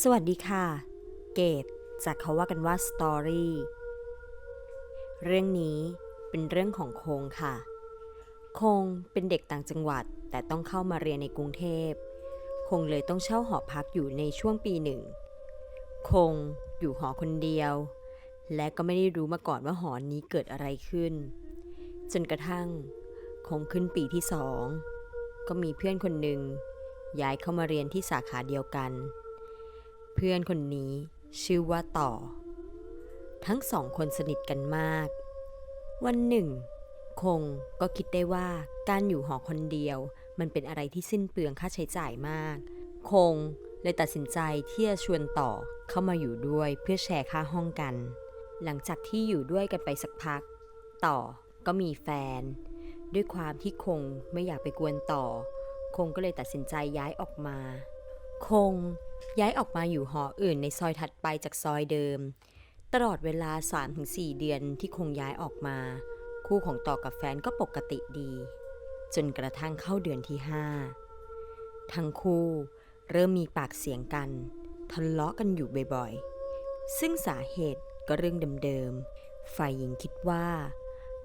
สวัสดีค่ะ เกตจากเขาว่ากันว่าสตอรี่เรื่องนี้เป็นเรื่องของโคงค่ะ คงเป็นเด็กต่างจังหวัดแต่ต้องเข้ามาเรียนในกรุงเทพ คงเลยต้องเช่าหอพักอยู่ในช่วงปีหนึ่ง คงอยู่หอคนเดียว และก็ไม่ได้รู้มาก่อนว่าหอนี้เกิดอะไรขึ้น จนกระทั่ง คงขึ้นปีที่สอง ก็มีเพื่อนคนหนึ่งย้ายเข้ามาเรียนที่สาขาเดียวกัน เพื่อนคนนี้ชื่อว่าต่อ ทั้งสองคนสนิทกันมาก วันหนึ่ง คงก็คิดได้ว่าการอยู่หอคนเดียว มันเป็นอะไรที่สิ้นเปลืองค่าใช้จ่ายมาก คงเลยตัดสินใจที่จะชวนต่อเข้ามาอยู่ด้วยเพื่อแชร์ค่าห้องกัน หลังจากที่อยู่ด้วยกันไปสักพัก ต่อก็มีแฟน ด้วยความที่คงไม่อยากไปกวนต่อ คงก็เลยตัดสินใจย้ายออกมา คง ย้ายออกมาอยู่หออื่นในซอยถัดไปจากซอยเดิม ตลอดเวลา 3-4 เดือนที่คงย้ายออกมา คู่ของต่อกับแฟนก็ปกติดี จนกระทั่งเข้าเดือนที่ 5 ทั้งคู่เริ่มมีปากเสียงกันทะเลาะกันอยู่บ่อยๆ ซึ่งสาเหตุก็เรื่องเดิมๆ ฝ่ายหญิงคิดว่า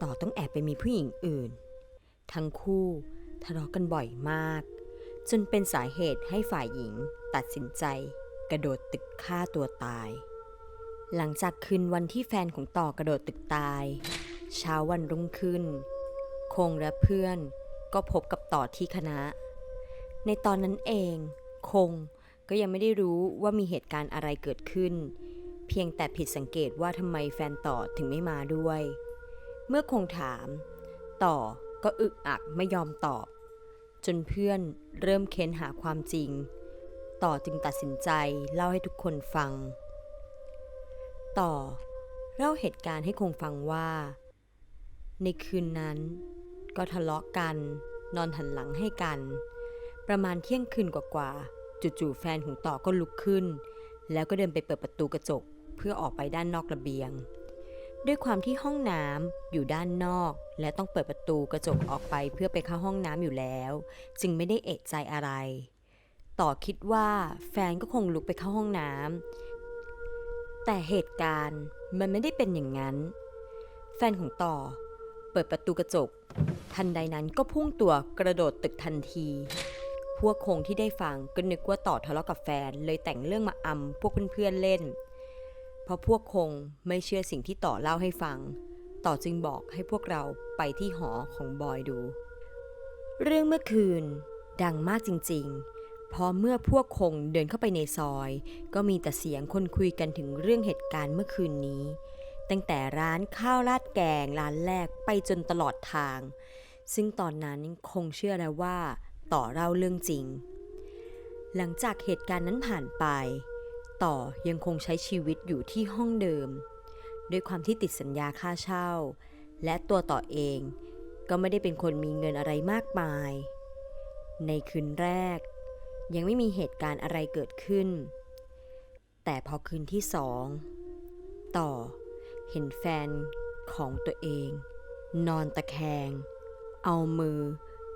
ต่อต้องแอบไปมีผู้หญิงอื่น ทั้งคู่ทะเลาะกันบ่อยมาก จนเป็นสาเหตุให้ฝ่ายหญิงตัดสินใจ กระโดดตึกฆ่าตัวตาย หลังจากคืนวันที่แฟนของต่อกระโดดตึกตาย เช้าวันรุ่งขึ้น คงและเพื่อนก็พบกับต่อที่คณะ ในตอนนั้นเอง คงก็ยังไม่ได้รู้ว่ามีเหตุการณ์อะไรเกิดขึ้น เพียงแต่ผิดสังเกตว่าทำไมแฟนต่อถึงไม่มาด้วย เมื่อคงถาม ต่อก็อึกอักไม่ยอมตอบ จนเพื่อนเริ่มเค้นหาความจริง ต่อจึงตัดสินใจเล่าให้ทุกคนฟัง ต่อเล่าเหตุการณ์ให้คงฟังว่า ในคืนนั้น ก็ทะเลาะกัน นอนหันหลังให้กัน ประมาณเที่ยงคืนกว่าๆจู่ๆแฟนของต่อก็ลุกขึ้น แล้วก็เดินไปเปิดประตูกระจกเพื่อออกไปด้านนอกระเบียง ด้วยความที่ห้องน้ำอยู่ด้านนอก และต้องเปิดประตูกระจกออกไปเพื่อไปเข้าห้องน้ำอยู่แล้ว จึงไม่ได้เอะใจอะไร ต่อคิดว่าแฟนก็คงลุกไปเข้าห้องน้ำแต่เหตุการณ์มันไม่ได้เป็นอย่างนั้น แฟนของต่อ เปิดประตูกระจก ทันใดนั้นก็พุ่งตัวกระโดดตึกทันที พวกคงที่ได้ฟังก็นึกว่าต่อทะเลาะกับแฟนเลยแต่งเรื่องมาอำพวกเพื่อนๆเล่น เพราะพวกคงไม่เชื่อสิ่งที่ต่อเล่าให้ฟัง ต่อจึงบอกให้พวกเราไปที่หอของบอยดู เรื่องเมื่อคืน ดังมากจริงๆพราะเมื่อพวกคงเดินเข้าไปในซอย ก็มีแต่เสียงคนคุยกันถึงเรื่องเหตุการณ์เมื่อคืนนี้ ตั้งแต่ร้านข้าวราดแกงร้านแรกไปจนตลอดทาง ซึ่งตอนนั้นคงเชื่อแล้วว่าต่อเล่าเรื่องจริง หลังจากเหตุการณ์นั้นผ่านไป ต่อยังคงใช้ชีวิตอยู่ที่ห้องเดิม ด้วยความที่ติดสัญญาค่าเช่า และตัวต่อเองก็ไม่ได้เป็นคนมีเงินอะไรมากมาย ในคืนแรก ยังไม่มีเหตุการณ์อะไรเกิดขึ้น แต่พอคืนที่สองต่อเห็นแฟนของตัวเอง นอนตะแคง เอามือ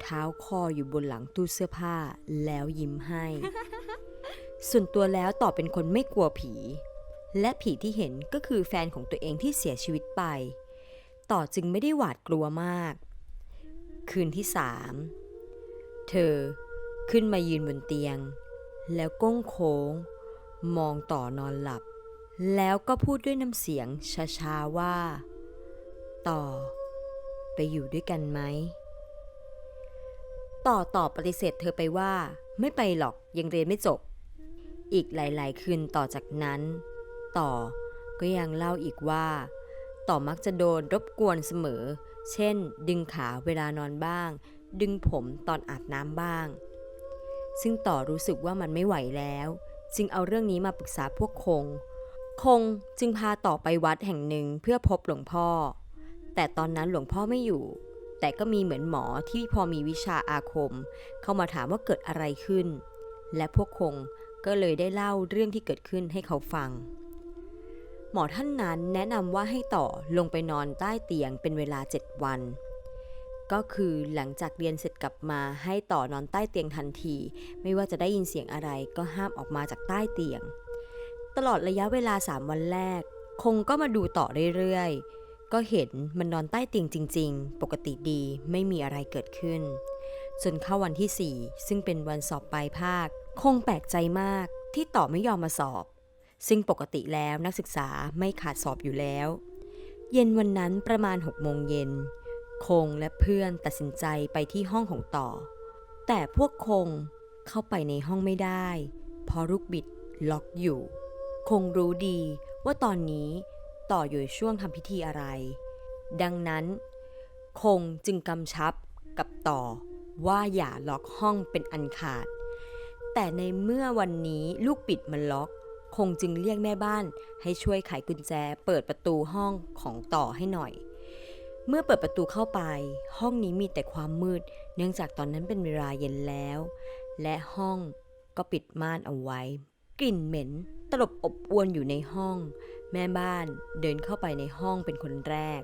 เท้าคออยู่บนหลังตู้เสื้อผ้าแล้วยิ้มให้ ส่วนตัวแล้วต่อเป็นคนไม่กลัวผี และผีที่เห็นก็คือแฟนของตัวเองที่เสียชีวิตไป ต่อจึงไม่ได้หวาดกลัวมาก คืนที่สามเธอขึ้นมายืนบนเตียง แล้วก้งโค้ง มองต่อนอนหลับ แล้วก็พูดด้วยน้ำเสียงช้าๆว่า ต่อ ไปอยู่ด้วยกันไหมต่อตอบปฏิเสธเธอไปว่า ไม่ไปหรอกยังเรียนไม่จบ อีกหลาย ๆ คืนต่อจากนั้น ต่อก็ยังเล่าอีกว่า ต่อมักจะโดนรบกวนเสมอ เช่น ดึงขาเวลานอนบ้าง ดึงผมตอนอาบน้ำบ้าง ซึ่งต่อรู้สึกว่ามันไม่ไหวแล้ว จึงเอาเรื่องนี้มาปรึกษาพวกคง คงจึงพาต่อไปวัดแห่งหนึ่งเพื่อพบหลวงพ่อ แต่ตอนนั้นหลวงพ่อไม่อยู่ แต่ก็มีเหมือนหมอที่พอมีวิชาอาคม เข้ามาถามว่าเกิดอะไรขึ้น และพวกคง ก็เลยได้เล่าเรื่องที่เกิดขึ้นให้เขาฟัง หมอท่านนั้นแนะนำว่าให้ต่อลงไปนอนใต้เตียงเป็นเวลาเจ็ดวัน ก็คือหลังจากเรียนเสร็จกลับมาให้ต่อนอนใต้เตียงทันที ไม่ว่าจะได้ยินเสียงอะไรก็ห้ามออกมาจากใต้เตียง ตลอดระยะเวลา 3 วันแรก คงก็มาดูต่อเรื่อยๆ ก็เห็นมันนอนใต้เตียงจริง ๆ ปกติดีไม่มีอะไรเกิดขึ้น ส่วนเข้าวันที่ 4 ซึ่งเป็นวันสอบปลายภาค คงแปลกใจมากที่ต่อไม่ยอมมาสอบ ซึ่งปกติแล้วนักศึกษาไม่ขาดสอบอยู่แล้ว เย็นวันนั้นประมาณ6โมงเย็น คงและเพื่อนตัดสินใจไปที่ห้องของต่อ แต่พวกคงเข้าไปในห้องไม่ได้ เพราะลูกบิดล็อกอยู่ คงรู้ดีว่าตอนนี้ต่ออยู่ช่วงทำพิธีอะไร ดังนั้น คงจึงกำชับกับต่อ ว่าอย่าล็อกห้องเป็นอันขาด แต่ในเมื่อวันนี้ลูกปิดมันล็อก คงจึงเรียกแม่บ้านให้ช่วยไขกุญแจเปิดประตูห้องของต่อให้หน่อย เมื่อเปิดประตูเข้าไป ห้องนี้มีแต่ความมืด เนื่องจากตอนนั้นเป็นเวลาเย็นแล้ว และห้องก็ปิดม่านเอาไว้ กลิ่นเหม็นตลบอบอวนอยู่ในห้อง แม่บ้านเดินเข้าไปในห้องเป็นคนแรก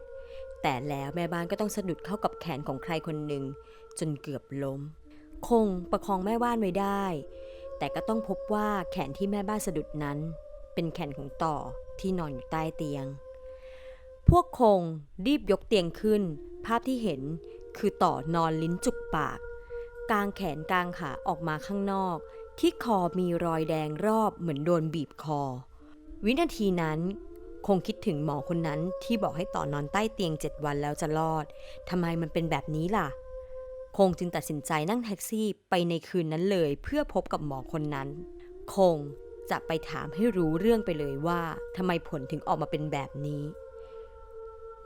แต่แล้วแม่บ้านก็ต้องสะดุดเข้ากับแขนของใครคนหนึ่ง จนเกือบล้ม คงประคองแม่บ้านไว้ได้ แต่ก็ต้องพบว่าแขนที่แม่บ้านสะดุดนั้น เป็นแขนของต่อที่นอนอยู่ใต้เตียง พวกคงรีบยกเตียงขึ้น ภาพที่เห็นคือต่อนอนลิ้นจุกปากกางแขนกางขาออกมาข้างนอก ที่คอมีรอยแดงรอบเหมือนโดนบีบคอ วินาทีนั้นคงคิดถึงหมอคนนั้นที่บอกให้ต่อนอนใต้เตียงเจ็ดวันแล้วจะรอด ทำไมมันเป็นแบบนี้ล่ะ คงจึงตัดสินใจนั่งแท็กซี่ไปในคืนนั้นเลยเพื่อพบกับหมอคนนั้น คงจะไปถามให้รู้เรื่องไปเลยว่าทำไมผลถึงออกมาเป็นแบบนี้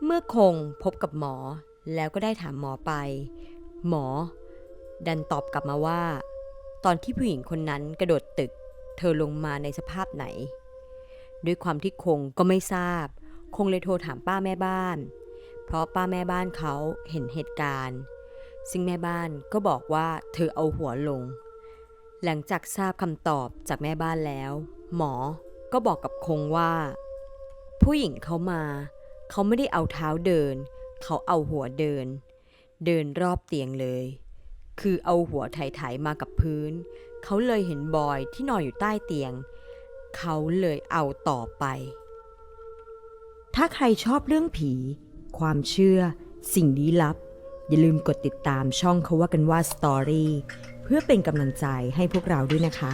เมื่อคงพบกับหมอแล้วก็ได้ถามหมอไป หมอ ดันตอบกลับมาว่า ตอนที่ผู้หญิงคนนั้นกระโดดตึก เธอลงมาในสภาพไหน ด้วยความที่คงก็ไม่ทราบ คงเลยโทรถามป้าแม่บ้าน เพราะป้าแม่บ้านเขาเห็นเหตุการณ์ ซึ่งแม่บ้านก็บอกว่าเธอเอาหัวลง หลังจากทราบคำตอบจากแม่บ้านแล้ว หมอก็บอกกับคงว่า ผู้หญิงเขามา เขาไม่ได้เอาเท้าเดิน เขาเอาหัวเดิน เดินรอบเตียงเลย คือเอาหัวไถ่ๆมากับพื้น เขาเลยเห็นบอยที่นอนอยู่ใต้เตียง เขาเลยเอาต่อไป ถ้าใครชอบเรื่องผี ความเชื่อ สิ่งลี้ลับ อย่าลืมกดติดตามช่องเขาว่ากันว่าสตอรี่เพื่อเป็นกำลังใจให้พวกเราด้วยนะคะ